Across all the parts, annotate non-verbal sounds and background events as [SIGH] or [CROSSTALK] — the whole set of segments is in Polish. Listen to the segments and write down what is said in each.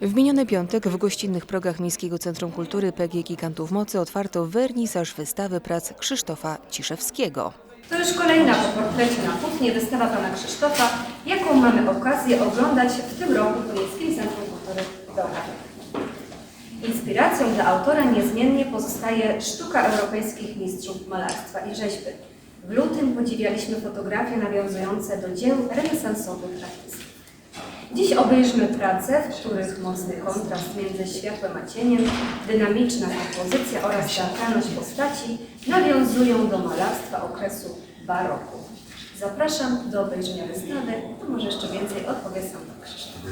W miniony piątek w gościnnych progach Miejskiego Centrum Kultury PG Gigantów Mocy otwarto wernisaż wystawy prac Krzysztofa Ciszewskiego. To już kolejna po portrecie na płótnie wystawa pana Krzysztofa, jaką mamy okazję oglądać w tym roku w Miejskim Centrum Kultury Bełchatach. Inspiracją dla autora niezmiennie pozostaje sztuka europejskich mistrzów malarstwa i rzeźby. W lutym podziwialiśmy fotografie nawiązujące do dzieł renesansowych artystów. Dziś obejrzymy prace, w których mocny kontrast między światłem a cieniem, dynamiczna kompozycja oraz teatralność postaci nawiązują do malarstwa okresu baroku. Zapraszam do obejrzenia wystawy, to może jeszcze więcej odpowie sam Krzysztof.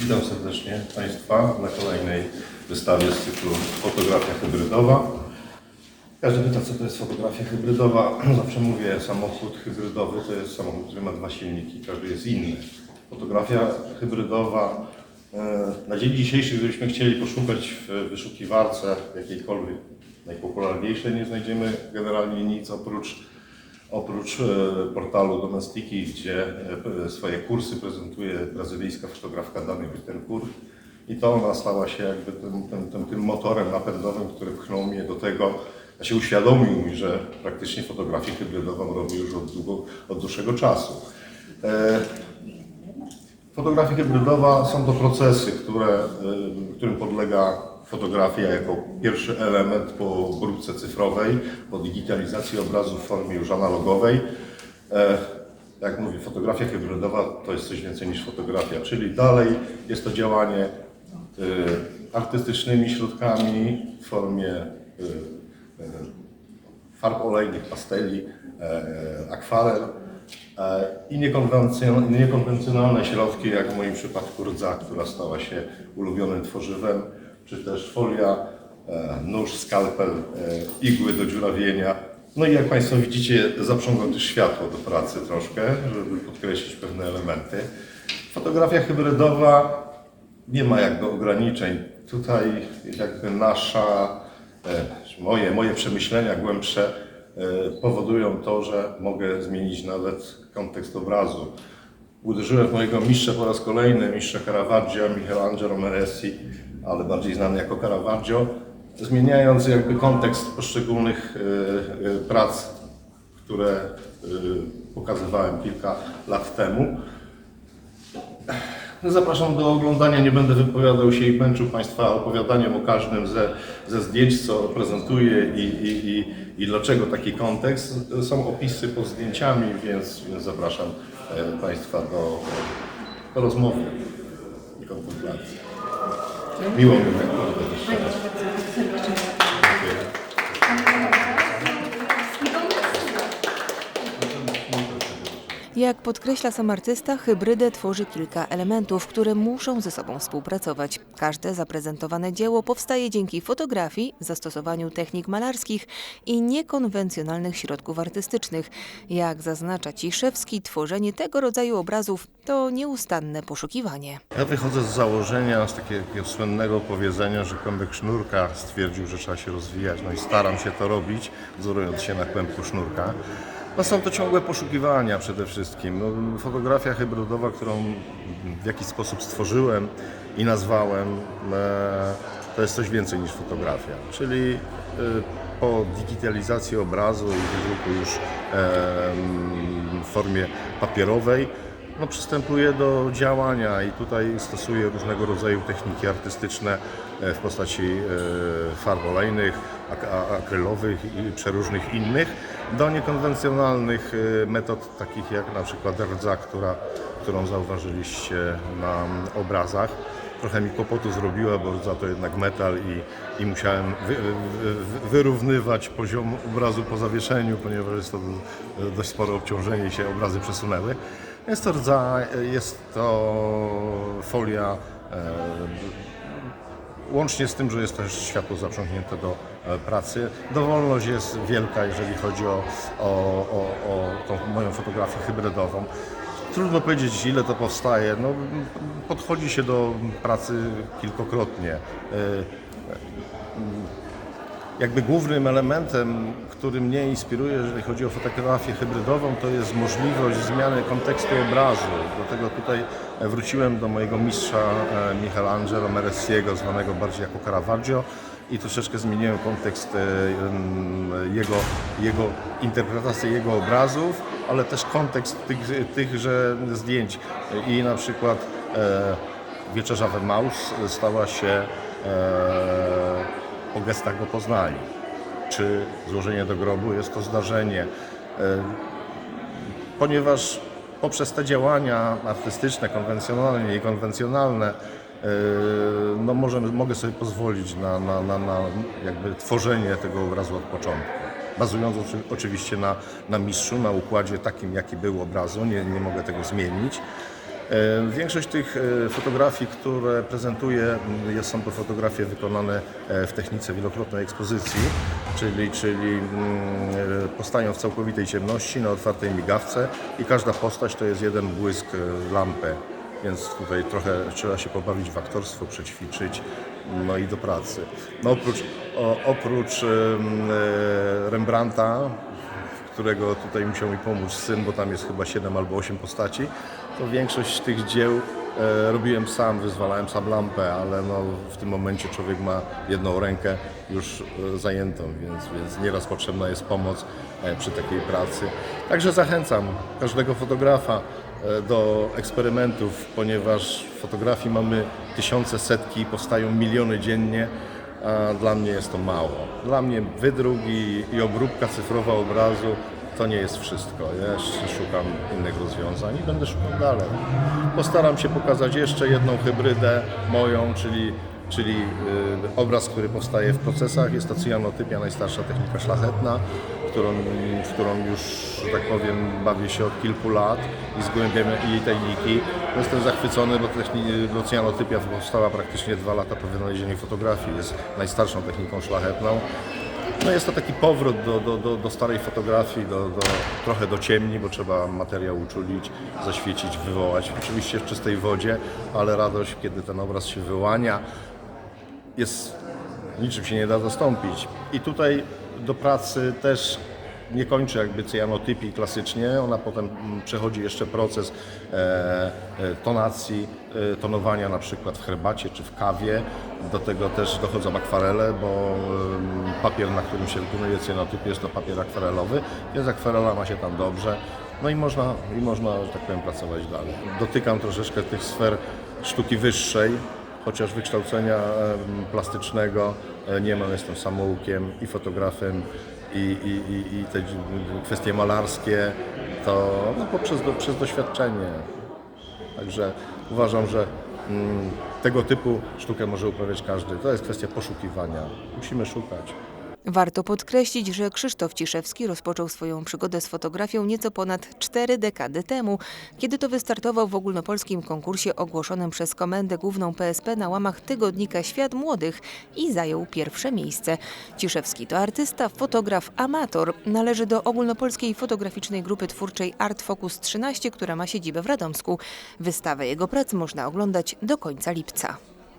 Witam serdecznie Państwa na kolejnej wystawie z cyklu Fotografia hybrydowa. Każdy pyta, co to jest fotografia hybrydowa. [CLEARS THROAT] Zawsze mówię, samochód hybrydowy to jest samochód, który ma dwa silniki, każdy jest inny. Fotografia hybrydowa e, na dzień dzisiejszy, gdybyśmy chcieli poszukać w wyszukiwarce jakiejkolwiek najpopularniejszej, nie znajdziemy generalnie nic oprócz Oprócz e, portalu Domestiki, gdzie e, swoje kursy prezentuje brazylijska fotografka Dany Bittencourt i to ona stała się jakby tym, tym, tym, tym motorem napędowym, który pchnął mnie do tego, się uświadomił mi, że praktycznie fotografię hybrydową robię już od, długo, od dłuższego czasu. Fotografia hybrydowa są to procesy, które, y, którym podlega fotografia jako pierwszy element po obróbce cyfrowej, po digitalizacji obrazu w formie już analogowej. E, Jak mówię, fotografia hybrydowa to jest coś więcej niż fotografia, czyli dalej jest to działanie y, artystycznymi środkami w formie y, farb olejnych, pasteli, e, e, akwarel i niekonwencjon- niekonwencjonalne środki, jak w moim przypadku rdza, która stała się ulubionym tworzywem, czy też folia, e, nóż, skalpel, e, igły do dziurawienia. No i jak Państwo widzicie, zaprzągam też światło do pracy troszkę, żeby podkreślić pewne elementy. Fotografia hybrydowa nie ma jakby ograniczeń. Tutaj jakby nasza, e, moje, moje przemyślenia głębsze e, powodują to, że mogę zmienić nawet kontekst obrazu. Uderzyłem w mojego mistrza po raz kolejny, mistrza Caravaggia, Michelangelo Meresi, ale bardziej znany jako Caravaggio, zmieniając jakby kontekst poszczególnych e, e, prac, które e, pokazywałem kilka lat temu. Zapraszam do oglądania, nie będę wypowiadał się i męczył Państwa opowiadaniem o każdym ze, ze zdjęć, co prezentuję i, i, i, i dlaczego taki kontekst. Są opisy pod zdjęciami, więc, zapraszam e, Państwa do, do rozmowy i kontemplacji. Miło mi naprawdę jeszcze raz. Dziękuję. Jak podkreśla sam artysta, hybrydę tworzy kilka elementów, które muszą ze sobą współpracować. Każde zaprezentowane dzieło powstaje dzięki fotografii, zastosowaniu technik malarskich i niekonwencjonalnych środków artystycznych. Jak zaznacza Ciszewski, tworzenie tego rodzaju obrazów to nieustanne poszukiwanie. Ja wychodzę z założenia, z takiego słynnego powiedzenia, że kłębek sznurka stwierdził, że trzeba się rozwijać. No i staram się to robić, wzorując się na kłębku sznurka. No są to ciągłe poszukiwania przede wszystkim. No, fotografia hybrydowa, którą w jakiś sposób stworzyłem i nazwałem, e, to jest coś więcej niż fotografia. Czyli e, po digitalizacji obrazu i wydruku już e, w formie papierowej, no, przystępuję do działania i tutaj stosuję różnego rodzaju techniki artystyczne e, w postaci e, farb olejnych, akrylowych i przeróżnych innych, do niekonwencjonalnych e, metod takich jak na przykład rdza, która, którą zauważyliście na obrazach. Trochę mi kłopotu zrobiła, bo rdza to jednak metal i, i musiałem wy, wy, wyrównywać poziom obrazu po zawieszeniu, ponieważ jest to dość spore obciążenie i się obrazy przesunęły. Jest to rdza, jest to folia, łącznie z tym, że jest też światło zaprzągnięte do e, pracy. Dowolność jest wielka, jeżeli chodzi o, o, o, o tą moją fotografię hybrydową. Trudno powiedzieć, ile to powstaje. No, podchodzi się do pracy kilkokrotnie. E, jakby głównym elementem, który mnie inspiruje, jeżeli chodzi o fotografię hybrydową, to jest możliwość zmiany kontekstu obrazu. Dlatego tutaj wróciłem do mojego mistrza e, Michelangelo Meressiego, zwanego bardziej jako Caravaggio i troszeczkę zmieniłem kontekst e, jego, jego interpretacji jego obrazów, ale też kontekst tych, tychże zdjęć. I na przykład e, Wieczerza w Maus stała się e, po gestach go poznali. Czy złożenie do grobu jest to zdarzenie. E, ponieważ poprzez te działania artystyczne, konwencjonalne, niekonwencjonalne, e, no mogę sobie pozwolić na, na, na, na jakby tworzenie tego obrazu od początku. Bazując oczy- oczywiście na, na mistrzu, na układzie takim, jaki był obrazu, nie, nie mogę tego zmienić. Większość tych e, fotografii, które prezentuję, m, jest, są to fotografie wykonane e, w technice wielokrotnej ekspozycji, czyli, czyli mm, e, powstają w całkowitej ciemności, na otwartej migawce i każda postać to jest jeden błysk lampy. Więc tutaj trochę trzeba się pobawić w aktorstwo, przećwiczyć, no i do pracy. No oprócz, oprócz em, Rembrandta, którego tutaj musiał mi pomóc syn, bo tam jest chyba 7 albo 8 postaci, to większość tych dzieł e, robiłem sam, wyzwalałem sam lampę, ale no, w tym momencie człowiek ma jedną rękę już e, zajętą, więc, więc nieraz potrzebna jest pomoc e, przy takiej pracy. Także zachęcam każdego fotografa e, do eksperymentów, ponieważ fotografii mamy tysiące, setki, powstają miliony dziennie, dla mnie jest to mało. Dla mnie wydruk i, i obróbka cyfrowa obrazu to nie jest wszystko. Ja jeszcze szukam innych rozwiązań i będę szukał dalej. Postaram się pokazać jeszcze jedną hybrydę moją, czyli, czyli y, obraz, który powstaje w procesach. Jest to cyjanotypia, najstarsza technika szlachetna, którą, w którą już, że tak powiem, bawię się od kilku lat i zgłębiam jej techniki. Jestem zachwycony, bo, cyjanotypia powstała praktycznie dwa lata po wynalezieniu fotografii. Jest najstarszą techniką szlachetną. No jest to taki powrót do, do, do, do starej fotografii, do, do, trochę do ciemni, bo trzeba materiał uczulić, zaświecić, wywołać. Oczywiście w czystej wodzie, ale radość, kiedy ten obraz się wyłania, jest niczym się nie da zastąpić. I tutaj do pracy też nie kończy jakby cyjanotypii klasycznie, ona potem mm, przechodzi jeszcze proces e, e, tonacji, e, tonowania na przykład w herbacie czy w kawie. Do tego też dochodzą akwarele, bo papier, na którym się wykonuje cyjanotypię jest to papier akwarelowy, więc akwarela ma się tam dobrze. No i można, i można, że tak powiem, pracować dalej. Dotykam troszeczkę tych sfer sztuki wyższej, chociaż wykształcenia plastycznego e, nie mam, jestem samoukiem i fotografem i, i, i, te kwestie malarskie to no, poprzez przez doświadczenie. Także uważam, że mm, tego typu sztukę może uprawiać każdy. To jest kwestia poszukiwania. Musimy szukać. Warto podkreślić, że Krzysztof Ciszewski rozpoczął swoją przygodę z fotografią nieco ponad cztery dekady temu, kiedy to wystartował w ogólnopolskim konkursie ogłoszonym przez Komendę Główną PSP na łamach tygodnika Świat Młodych i zajął pierwsze miejsce. Ciszewski to artysta, fotograf, amator. Należy do ogólnopolskiej fotograficznej grupy twórczej Art Focus 13, która ma siedzibę w Radomsku. Wystawę jego prac można oglądać do końca lipca.